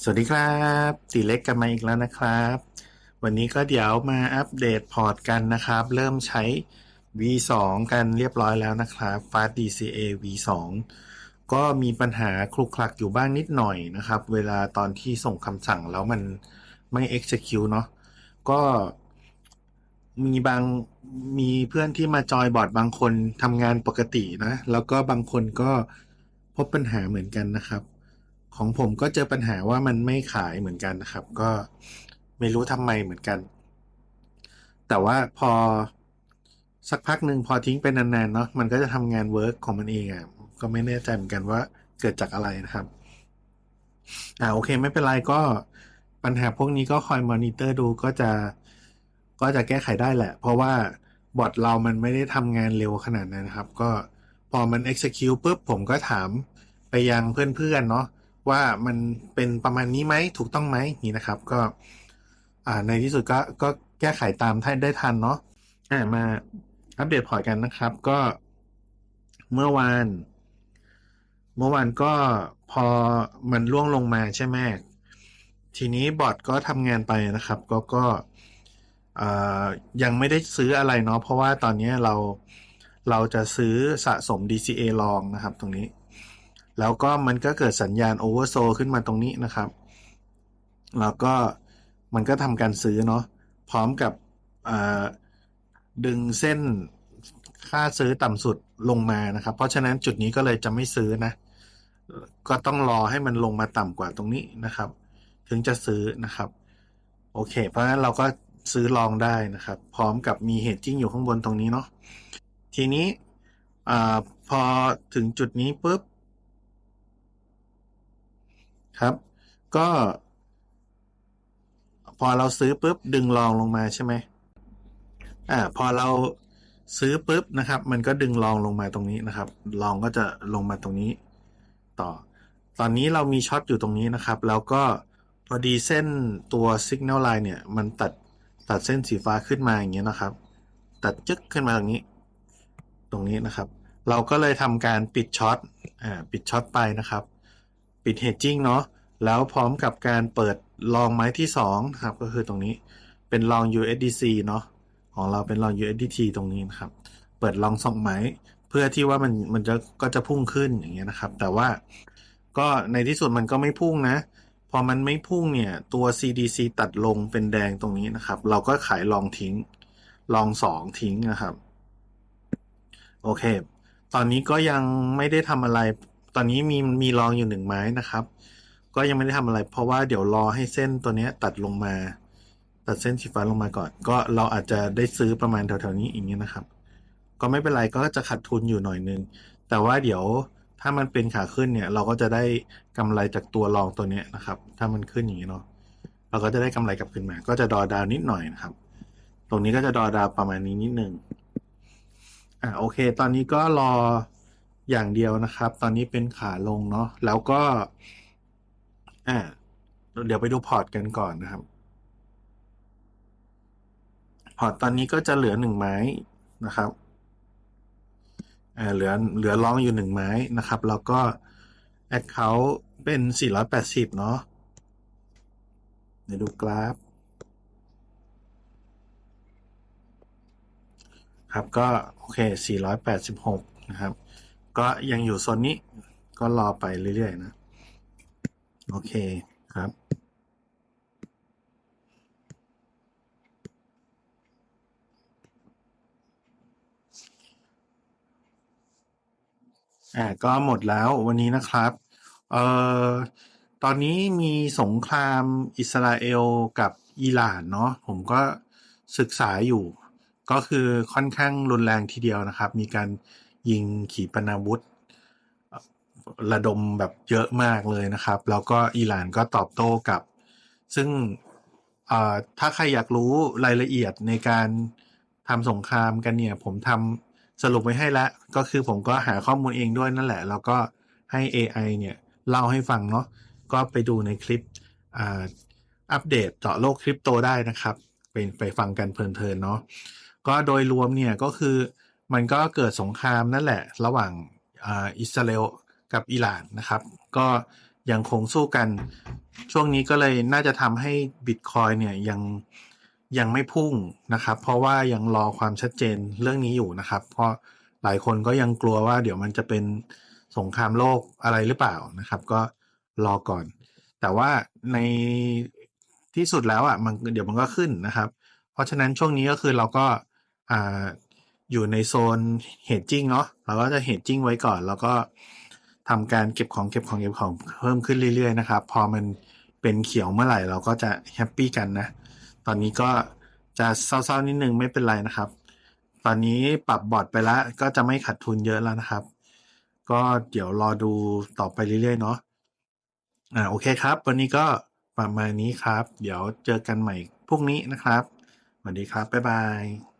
สวัสดีครับตีเล็กกันมาอีกแล้วนะครับ วันนี้ก็เดี๋ยวมาอัปเดตพอร์ตกันนะครับ เริ่มใช้ V2 กันเรียบร้อยแล้วนะครับ Fast DCA V2 ก็มีปัญหาคลุกคลักอยู่บ้างนิดหน่อยนะครับ เวลาตอนที่ส่งคำสั่งแล้วมันไม่ execute เนาะก็มีบางมีเพื่อนที่มาจอยบอร์ดบางคนทำงานปกตินะ แล้วก็บางคนก็พบปัญหาเหมือนกันนะครับ ของผมก็เจอปัญหาว่ามันไม่ขายเหมือนกันนะครับ ก็ไม่รู้ทำไมเหมือนกัน แต่ว่าพอสักพักหนึ่งพอทิ้งไปนานๆเนาะมันก็จะทำงานเวิร์กของมันเองอะ่ะก็ไม่แน่ใจเหมือนกันว่าเกิดจากอะไรนะครับอ่าโอเคไม่เป็นไรก็ปัญหาพวกนี้ก็คอยมอนิเตอร์ดูก็จะก็จะแก้ไขได้แหละ เพราะว่าบอทเรามันไม่ได้ทำงานเร็วขนาดนั้นนะครับ ก็พอมัน execute ปุ๊บผมก็ถามไปยังเพื่อนๆเนาะ ว่ามันเป็นประมาณนี้ไหมถูกต้องไหมนี่นะครับ ก็ อ่าในที่สุดก็ก็แก้ไขตามท่านได้ทันเนาะอ่ามาอัปเดตพอร์ตกันนะครับ ก็เมื่อวาน เมื่อวานก็พอมันล่วงลงมาใช่ไหมทีนี้บอร์ดก็ทำงานไปนะครับ ก็ก็ยังไม่ได้ซื้ออะไรเนาะเพราะว่าตอนนี้เราเราจะซื้อสะสม DCA ลองนะครับ ตรงนี้ แล้วก็มันก็เกิดสัญญาณ Oversold ขึ้นมาตรงนี้นะครับ แล้วก็มันก็ทำการซื้อเนาะพร้อมกับดึงเส้นค่าซื้อต่ำสุดลงมานะครับ เพราะฉะนั้นจุดนี้ก็เลยจะไม่ซื้อนะ ก็ต้องรอให้มันลงมาต่ำกว่าตรงนี้นะครับ ถึงจะซื้อนะครับ โอเค เพราะฉะนั้นเราก็ซื้อลองได้นะครับ พร้อมกับมีเหตุจิ้งอยู่ข้างบนตรงนี้เนาะทีนี้อพอถึงจุดนี้ปุ๊บ ครับ ก็ พอเราซื้อปุ๊บดึงลองลงมาใช่ไหมอ่า พอเราซื้อปุ๊บนะครับ มันก็ดึงลองลงมาตรงนี้นะครับลองก็จะลงมาตรงนี้ ต่อ ตอนนี้เรามีช็อตอยู่ตรงนี้นะครับ แล้วก็พอดีเส้นตัว Signal Line เนี่ย มันตัดตัดเส้นสีฟ้าขึ้นมาอย่างเงี้ยนะครับ ตัดจึ๊กขึ้นมาตรงนี้ ตรงนี้นะครับ เราก็เลยทำการปิดช็อตอ่าปิดช็อตไปนะครับ ปิดเฮดจิ้งเนาะ แล้วพร้อมกับการเปิดลองไม้ที่2นะครับก็คือตรงนี้เป็นลอง USDC เนาะของเราเป็นลอง USDT ตรงนี้นะครับ เปิดลองสองไม้ เพื่อที่ว่ามันมันจะก็จะพุ่งขึ้นอย่างเงี้ยนะครับ แต่ว่าก็ในที่สุดมันก็ไม่พุ่งนะ พอมันไม่พุ่งเนี่ยตัว CDC ตัดลงเป็นแดงตรงนี้นะครับ เราก็ขายลองทิ้งลองสองทิ้งนะครับ โอเค ตอนนี้ก็ยังไม่ได้ทำอะไร ตอนนี้มีมีลองอยู่หนึ่งไม้นะครับ ก็ยังไม่ได้ทำอะไร เพราะว่าเดี๋ยวรอให้เส้นตัวนี้ตัดลงมา ตัดเส้นสีฟ้าลงมาก่อน ก็เราอาจจะได้ซื้อประมาณแถวๆนี้อย่างนี้นะครับ ก็ไม่เป็นไรก็จะขาดทุนอยู่หน่อยนึง แต่ว่าเดี๋ยวถ้ามันเป็นขาขึ้นเนี่ย เราก็จะได้กำไรจากตัวรองตัวนี้นะครับ ถ้ามันขึ้นอย่างนี้เนาะเราก็จะได้กำไรกลับขึ้นมา ก็จะดอดาวนิดหน่อยนะครับ ตรงนี้ก็จะดอดาวประมาณนี้นิดนึงอ่าโอเค ตอนนี้ก็รออย่างเดียวนะครับ ตอนนี้เป็นขาลงเนาะแล้วก็ อ่าเดี๋ยวไปดูพอร์ตกันก่อนนะครับ พอร์ตตอนนี้ก็จะเหลือหนึ่งไม้นะครับเหลือเหลือลองอยู่หนึ่งไม้นะครับ แล้วก็แอคเคาท์เป็น 480 เนาะเดี๋ยวดูกราฟ ครับก็ โอเค 486 นะครับ ก็ยังอยู่โซนนี้ก็รอไปเรื่อย ๆ นะ โอเคครับ อ่าก็หมดแล้ววันนี้นะครับ เอ่อตอนนี้มีสงครามอิสราเอลกับอิหร่านเนาะผมก็ศึกษาอยู่ ก็คือค่อนข้างรุนแรงทีเดียวนะครับ มีการยิงขีปนาวุธ ระดมแบบเยอะมากเลยนะครับ แล้วก็อิหร่านก็ตอบโต้กับ ซึ่งถ้าใครอยากรู้รายละเอียดในการทำสงครามกันเนี่ย ผมทำสรุปไว้ให้แล้ว ก็คือผมก็หาข้อมูลเองด้วยนั่นแหละ แล้วก็ให้ AI เนี่ยเล่าให้ฟังเนาะก็ไปดูในคลิปอัปเดตเจาะโลกคริปโตได้นะครับไปไปฟังกันเพลินๆเนาะก็โดยรวมเนี่ยก็คือมันก็เกิดสงครามนั่นแหละ ระหว่างอิสราเอล กับอิหร่านนะครับ ก็ยังคงสู้กัน ช่วงนี้ก็เลยน่าจะทำให้บิตคอยเนี่ยยังยังไม่พุ่งนะครับ เพราะว่ายังรอความชัดเจนเรื่องนี้อยู่นะครับ เพราะหลายคนก็ยังกลัวว่าเดี๋ยวมันจะเป็นสงครามโลกอะไรหรือเปล่านะครับ ก็รอก่อน แต่ว่าในที่สุดแล้วอะมันเดี๋ยวมันก็ขึ้นนะครับ เพราะฉะนั้นช่วงนี้ก็คือเราก็อ่าอยู่ในโซนเฮดจิ้งเนาะเราก็จะเฮดจิ้งไว้ก่อน แล้วก็ ทำการเก็บของเก็บของเก็บของเพิ่มขึ้นเรื่อยๆนะครับ พอมันเป็นเขียวเมื่อไหร่เราก็จะแฮปปี้กันนะ ตอนนี้ก็จะเศร้าๆนิดนึงไม่เป็นไรนะครับ ตอนนี้ปรับบอร์ดไปแล้วก็จะไม่ขาดทุนเยอะแล้วนะครับ ก็เดี๋ยวรอดูต่อไปเรื่อยๆเนาะอ่าโอเคครับ วันนี้ก็ประมาณนี้ครับ เดี๋ยวเจอกันใหม่พรุ่งนี้นะครับสวัสดีครับ บ๊ายบาย